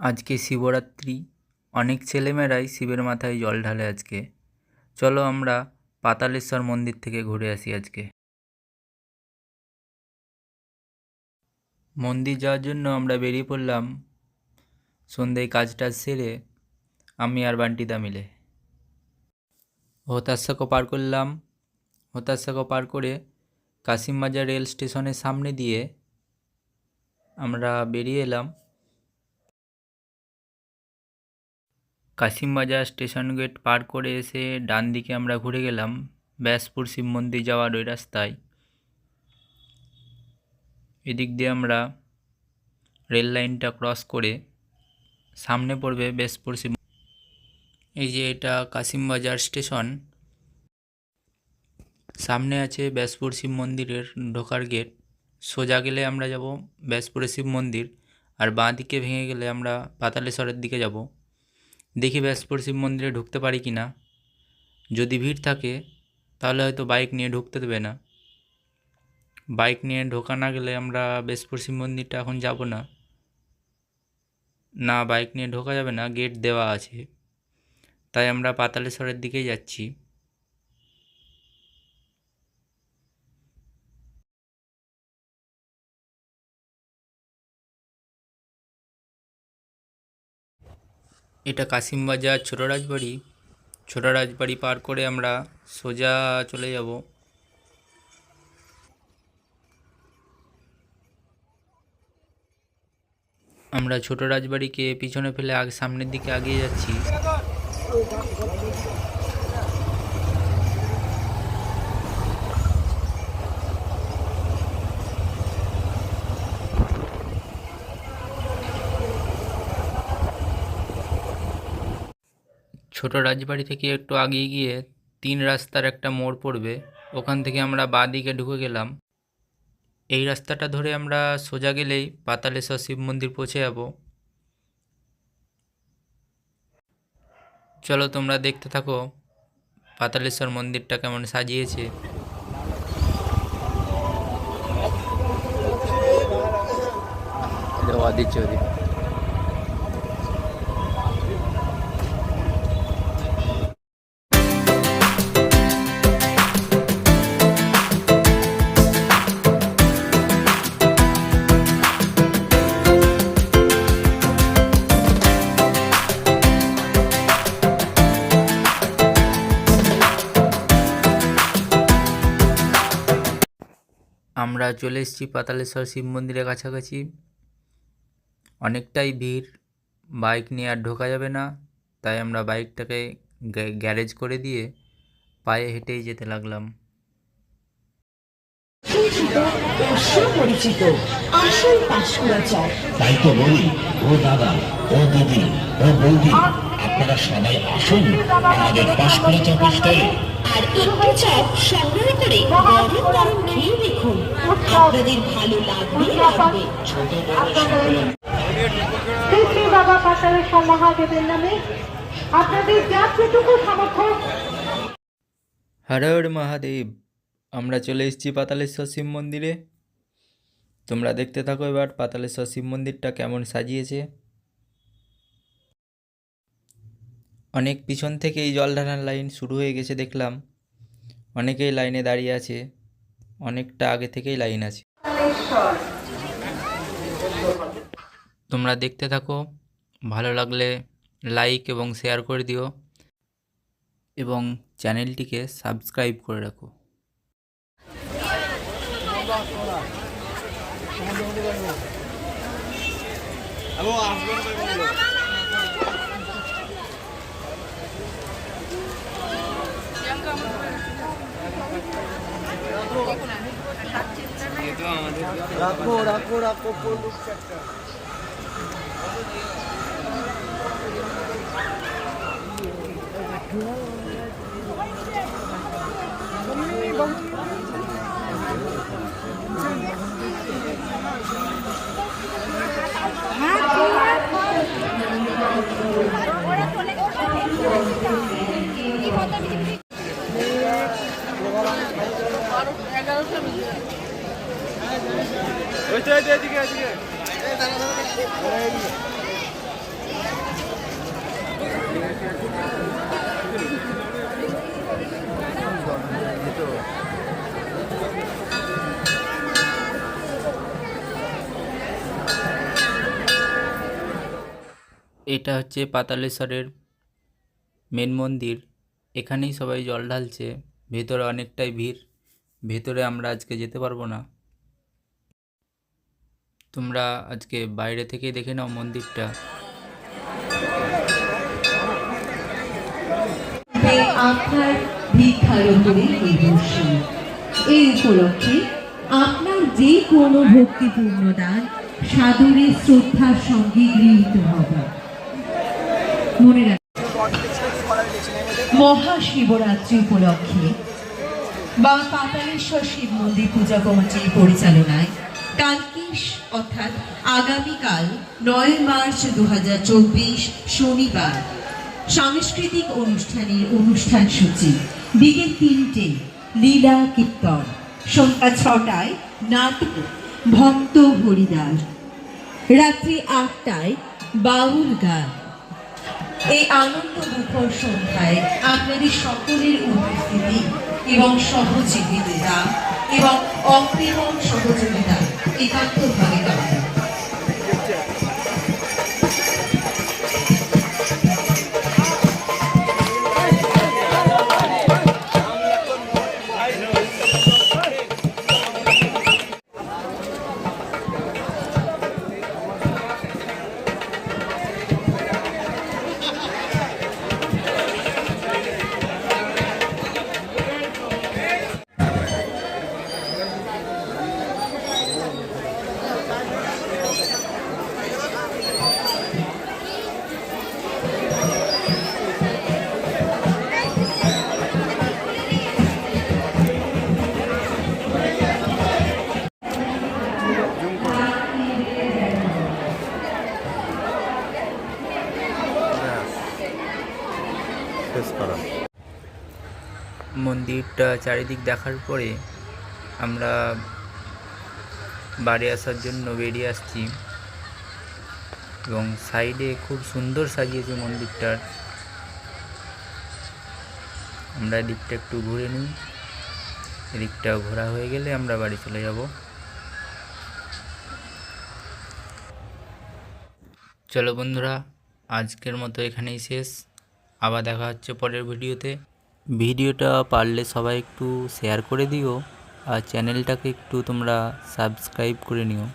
আজকে শিবরাত্রি। অনেক ছেলেমেয়েরাই শিবের মাথায় জল ঢালে আজকে। চলো আমরা পাতালেশ্বর মন্দির থেকে ঘুরে আসি আজকে। মন্দির যাওয়ার জন্য আমরা বেরিয়ে পড়লাম। সন্ধ্যায় কাজ টাজ সেরে আমি আর বান্টিদা মিলে। হতাশাকো পার করলাম। হতাশাকো পার করে কাশিমবাজার রেল স্টেশনের সামনে দিয়ে আমরা বেরিয়ে এলাম। কাশিমবাজার স্টেশন গেট পার করে এসে ডান দিকে আমরা ঘুরে গেলাম ব্যাসপুর শিব মন্দির যাওয়ার ওই রাস্তায়। এদিক দিয়ে আমরা রেল লাইনটা ক্রস করে সামনে পড়বে ব্যাসপুর শিব এই যে এটা কাশিমবাজার স্টেশন, সামনে আছে ব্যাসপুর শিব মন্দিরের ঢোকার গেট। সোজা গেলে আমরা যাব ব্যাসপুরে শিব মন্দির আর বাঁ দিকে ভেঙে গেলে আমরা পাতালেশ্বরের দিকে যাব। দেখি ব্যাসপুর শিব মন্দিরে ঢুকতে পারি কি না। যদি ভিড় থাকে, তাহলে হয়তো বাইক নিয়ে ঢুকতে দেবে না। বাইক নিয়ে ঢোকা না গেলে আমরা ব্যাসপুর শিব মন্দিরটা এখন যাব না। না, বাইক নিয়ে ঢোকা যাবে না, গেট দেওয়া আছে। তাই আমরা পাতালেশ্বরের দিকেই যাচ্ছি। এটা কাশিমবাজার ছোটো রাজবাড়ি। ছোটো রাজবাড়ি পার করে আমরা সোজা চলে যাব। আমরা ছোট রাজবাড়িকে পিছনে ফেলে আগে সামনের দিকে আগিয়ে যাচ্ছি। ছোট রাজবাড়ি থেকে একটু আগিয়ে গিয়ে তিন রাস্তার একটা মোড় পড়বে, ওখান থেকে আমরা বাঁ দিকে ঢুকে গেলাম। এই রাস্তাটা ধরে আমরা সোজা গেলেই পাতালেশ্বর শিব মন্দির পৌঁছে যাব। চলো তোমরা দেখতে থাকো পাতালেশ্বর মন্দিরটা কেমন সাজিয়েছে। ওদিকে আমরা চলে এসেছি পাতালেশ্বর শিব মন্দিরের কাছাকাছি। অনেকটাই ভিড় বাইক নিয়ে আর ঢোকা যাবে না তাই আমরা বাইকটাকে গ্যারেজ করে দিয়ে পায়ে হেঁটেই যেতে লাগলাম। সুপরিচিত আসল পাঁশকুড়া তাই তো বলি ও দাদা ও দিদি ও বৌদি আপনারা সবাই আসুন। আমাদের পাঁশকুড়া চপের স্টলে আর একটু চপ সংগ্রহ করে গরম গরম খেয়ে দেখুন। আপনাদের ভালো লাগবে ছোট বাবা পাতালেশ্বর মহাদেবের নামে আপনাদের যা সামর্থ্য। হর হর মহাদেব আমরা চলে এসেছি পাতালেশ্বর শিব মন্দিরে। তোমরা দেখতে থাকো এবার পাতালেশ্বর শিব মন্দিরটা কেমন সাজিয়েছে। অনেক পিছন থেকেই জল ঢালার লাইন শুরু হয়ে গেছে দেখলাম। অনেকেই লাইনে দাঁড়িয়ে আছে, অনেকটা আগে থেকেই লাইন আছে। তোমরা দেখতে থাকো, ভালো লাগলে লাইক এবং শেয়ার করে দিও এবং চ্যানেলটিকে সাবস্ক্রাইব করে রাখো। রাখো রাখো রাখো Thank you. এটা হচ্ছে পাতালেশ্বরের মেন মন্দির। এখানেই সবাই জল ঢালছে। ভেতরে অনেকটাই ভিড়। ভেতরে আমরা আজকে যেতে পারব না। তোমরা আজকে বাইরে থেকে দেখে নাও মন্দিরটা। এই উপলক্ষে আপনার যে কোনো ভক্তিপূর্ণ দান সাদরে শ্রদ্ধার সঙ্গে গৃহীত হবে। মনে মহাশিবরাত্রি উপলক্ষে বা পাতালেশ্বর শিব মন্দির পূজা কমিটির পরিচালনায় কালকিস অর্থাৎ আগামীকাল নয় মার্চ দু হাজার চব্বিশ শনিবার। সাংস্কৃতিক অনুষ্ঠানের অনুষ্ঠান সূচি। বিকেল তিনটে, লীলা কীর্তন। সন্ধ্যা ছটায় নাটক। ভক্ত হরিদাস। রাত্রি আটটায় বাউল গান। এই আনন্দ মুখর সন্ধ্যায় আপনাদের সকলের উপস্থিতি এবং সহযোগিতা এবং অপ্রিয় সহযোগিতা いたんとか。একান্তভাবে কামনা মন্দিরটা চারিদিক দেখার পরে আমরা বাড়ি আসার জন্য বেরিয়ে আসছি এবং সাইডে খুব সুন্দর সাজিয়েছে মন্দিরটার। আমরা এদিকটা একটু ঘুরে নিই। এদিকটা ঘোরা হয়ে গেলে আমরা বাড়ি চলে যাব। চলো বন্ধুরা, আজকের মতো এখানেই শেষ। আবার দেখা হচ্ছে পরের ভিডিওতে। ভিডিওটা পারলে সবাই একটু শেয়ার করে দিও আর চ্যানেলটাকে একটু তোমরা সাবস্ক্রাইব করে নিও।